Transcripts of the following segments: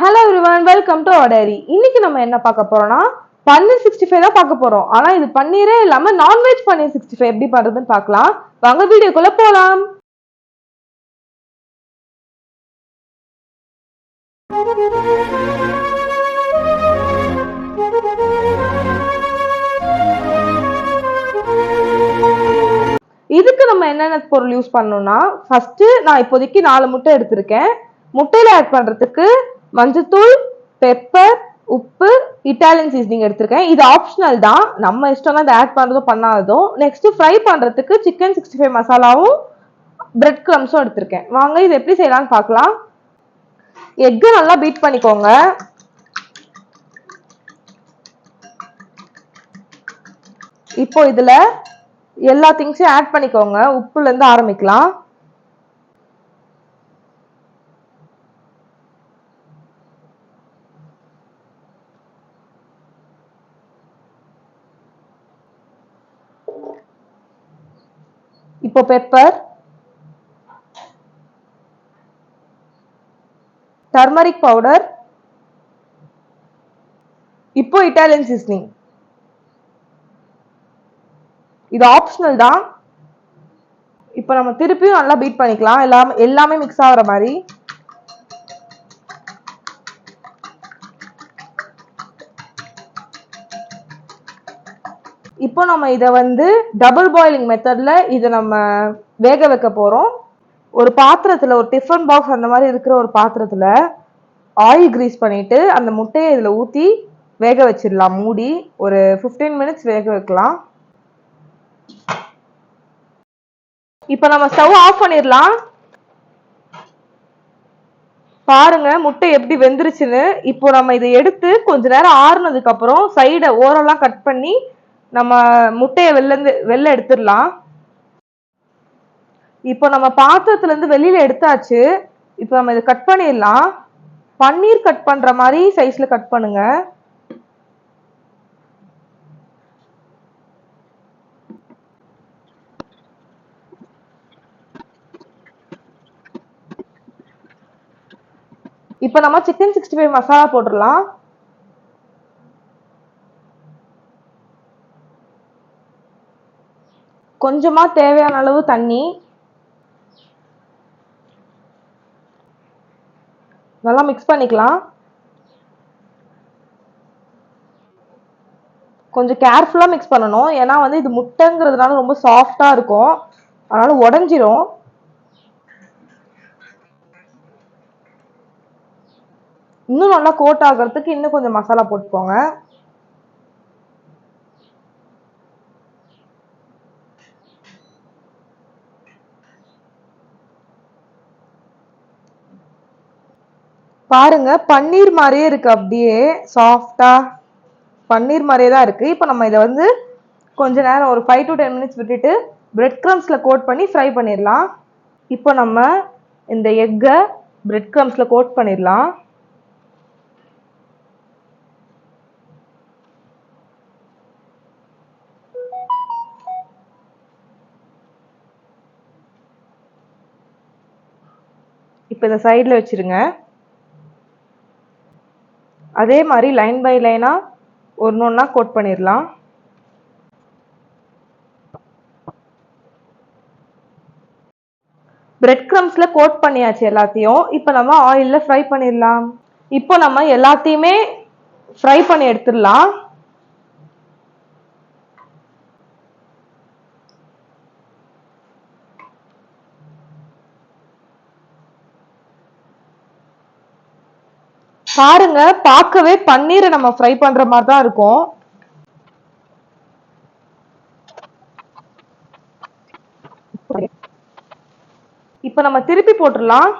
Hello everyone welcome to ஆர்டரி இன்னைக்கு நம்ம என்ன பார்க்க போறோம்னா பன்னீர் சிக்ஸ்டி ஃபைவ் தான் பார்க்க போறோம். ஆனா இது பன்னீரே இல்லாம நான்வெஜ் பன்னீர் சிக்ஸ்டி ஃபைவ் எப்படி பண்றதுன்னு பார்க்கலாம். வாங்க வீடியோக்குள்ள போலாம். இதுக்கு நம்ம என்னென்ன பொருள் யூஸ் பண்ணணும்னா ஃபர்ஸ்ட் நான் இப்போதைக்கு நாலு முட்டை எடுத்திருக்கேன். முட்டையில ஆட் பண்றதுக்கு மஞ்சத்தூள் பெப்பர் உப்பு இட்டாலியன் சீசனிங் எடுத்திருக்கேன். இது ஆப்ஷனல் தான். நம்ம இஷ்டம் தான் ஆட் பண்ணுறதும் பண்ணாததும். நெக்ஸ்ட் ஃப்ரை பண்ணுறதுக்கு சிக்கன் சிக்ஸ்டி ஃபைவ் மசாலாவும் பிரெட் க்ரம்ஸும் எடுத்திருக்கேன். வாங்க இது எப்படி செய்யலாம்னு பார்க்கலாம். எக்கு நல்லா பீட் பண்ணிக்கோங்க. இப்போ இதில் எல்லா திங்ஸையும் ஆட் பண்ணிக்கோங்க. உப்புலேருந்து ஆரம்பிக்கலாம். இப்போ பெப்பர் டர்மரிக் பவுடர் இப்போ இட்டாலியன் சீஸ்னிங் இது ஆப்ஷனல் தான். இப்போ நம்ம திருப்பியும் நல்லா பீட் பண்ணிக்கலாம். எல்லாமே எல்லாமே மிக்ஸ் ஆகுற மாதிரி. இப்போ நம்ம இதை வந்து டபுள் பாயிலிங் மெத்தடில் இதை நம்ம வேக வைக்க போகிறோம் ஒரு பாத்திரத்தில் ஒரு டிஃபன் பாக்ஸ் அந்த மாதிரி இருக்கிற ஒரு பாத்திரத்தில் ஆயில் க்ரீஸ் பண்ணிவிட்டு அந்த முட்டையை இதில் ஊற்றி வேக வச்சிடலாம். மூடி ஒரு 15 மினிட்ஸ் வேக வைக்கலாம். இப்போ நம்ம ஸ்டவ் ஆஃப் பண்ணிடலாம். பாருங்க முட்டை எப்படி வெந்துருச்சுன்னு. இப்போ நம்ம இதை எடுத்து கொஞ்ச நேரம் ஆறுனதுக்கு அப்புறம் சைடை ஓரெல்லாம் கட் பண்ணி நம்ம முட்டையை வெளிலேருந்து வெளில எடுத்துடலாம். இப்போ நம்ம பாத்திரத்துல இருந்து எடுத்தாச்சு. இப்போ நம்ம இதை கட் பண்ணிடலாம். பன்னீர் கட் பண்ற மாதிரி சைஸ்ல கட் பண்ணுங்க. இப்போ நம்ம சிக்கன் சிக்ஸ்டி ஃபைவ் மசாலா போட்டுடலாம். கொஞ்சமா தேவையான அளவு தண்ணி. நல்லா மிக்ஸ் பண்ணிக்கலாம். கொஞ்சம் கேர்ஃபுல்லாக மிக்ஸ் பண்ணணும். ஏன்னா வந்து இது முட்டைங்கிறதுனால ரொம்ப சாஃப்டாக இருக்கும். அதனால் உடஞ்சிரும். இன்னும் நல்லா கோட் ஆகிறதுக்கு இன்னும் கொஞ்சம் மசாலா போட்டுக்கோங்க. பாருங்க பன்னீர் மாதிரியே இருக்கு. அப்படியே சாஃப்டா பன்னீர் மாதிரியே தான் இருக்கு. இப்போ நம்ம இதை வந்து கொஞ்ச நேரம் ஒரு ஃபைவ் டு டென் மினிட்ஸ் விட்டுட்டு பிரெட் க்ரம்ஸ்ல கோட் பண்ணி ஃப்ரை பண்ணிடலாம். இப்போ நம்ம இந்த எக்கை பிரெட் க்ரம்ஸ்ல கோட் பண்ணிடலாம். இப்போ இதை சைடில் வச்சுருங்க. அதே மாதிரி லைன் பை லைனாக ஒன்று ஒன்றா கோட் பண்ணிடலாம் பிரெட் க்ரம்ஸில் கோட் பண்ணியாச்சு எல்லாத்தையும். இப்போ நம்ம ஆயிலில் ஃப்ரை பண்ணிடலாம் இப்போ நம்ம எல்லாத்தையுமே ஃப்ரை பண்ணி எடுத்துடலாம் பாருங்க பார்க்கவே பன்னீரை நம்ம ஃப்ரை பண்ற மாதிரி தான் இருக்கும். இப்ப நம்ம திருப்பி போட்டுடலாம்.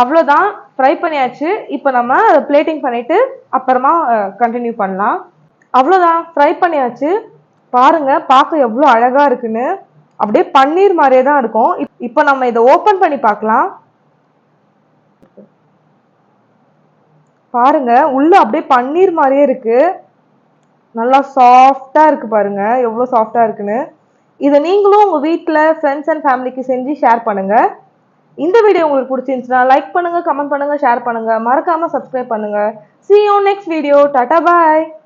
அவ்வளோதான் ஃப்ரை பண்ணியாச்சு. இப்போ நம்ம அதை பிளேட்டிங் பண்ணிட்டு அப்புறமா கண்டினியூ பண்ணலாம். அவ்வளோதான் ஃப்ரை பண்ணியாச்சு. பாருங்க பார்க்க எவ்வளோ அழகா இருக்குன்னு. அப்படியே பன்னீர் மாதிரியே தான் இருக்கும். இப்- இப்போ நம்ம இதை ஓப்பன் பண்ணி பார்க்கலாம். பாருங்க உள்ள அப்படியே பன்னீர் மாதிரியே இருக்கு. நல்லா சாஃப்டா இருக்கு பாருங்க எவ்வளோ சாஃப்டா இருக்குன்னு. இதை நீங்களும் உங்க வீட்டில் ஃப்ரெண்ட்ஸ் அண்ட் ஃபேமிலிக்கு செஞ்சு ஷேர் பண்ணுங்க. இந்த வீடியோ உங்களுக்கு பிடிச்சிருந்துச்சுன்னா லைக் பண்ணுங்க கமெண்ட் பண்ணுங்க ஷேர் பண்ணுங்க. மறக்காம சப்ஸ்கிரைப் பண்ணுங்க. See you next video tata bye